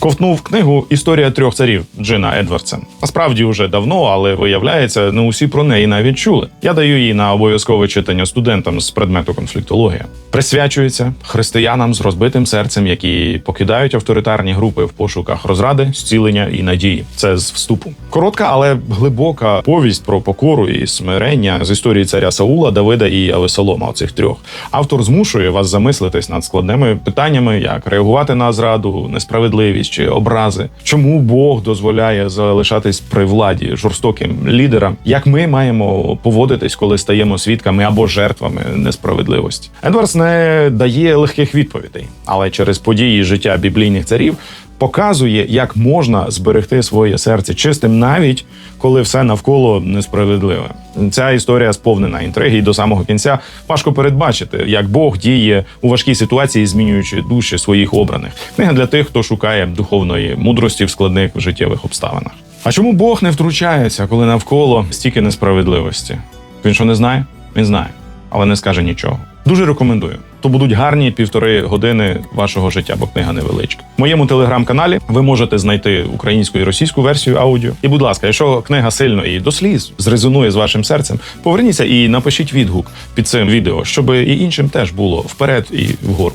Ковтнув книгу Історія трьох царів Джина Едвардса. Насправді вже давно, але виявляється, не усі про неї навіть чули. Я даю її на обов'язкове читання студентам з предмету конфліктологія. Присвячується християнам з розбитим серцем, які покидають авторитарні групи в пошуках розради, зцілення і надії. Це з вступу. Коротка, але глибока повість про покору і смирення з історії царя Саула, Давида і Авесолома. Оцих трьох автор змушує вас замислитись над складними питаннями, як реагувати на зраду, несправедливість чи образи, чому Бог дозволяє залишатись при владі жорстоким лідерам, як ми маємо поводитись, коли стаємо свідками або жертвами несправедливості. Едвардс не дає легких відповідей, але через події життя біблійних царів показує, як можна зберегти своє серце чистим, навіть коли все навколо несправедливе. Ця історія сповнена інтриги, і до самого кінця важко передбачити, як Бог діє у важкій ситуації, змінюючи душі своїх обраних. Книга для тих, хто шукає духовної мудрості в складних життєвих обставинах. А чому Бог не втручається, коли навколо стільки несправедливості? Він що не знає? Він знає, але не скаже нічого. Дуже рекомендую. То будуть гарні півтори години вашого життя, бо книга невеличка. В моєму телеграм-каналі ви можете знайти українську і російську версію аудіо. І, будь ласка, якщо книга сильно і до сліз зрезонує з вашим серцем, поверніться і напишіть відгук під цим відео, щоб і іншим теж було вперед і вгору.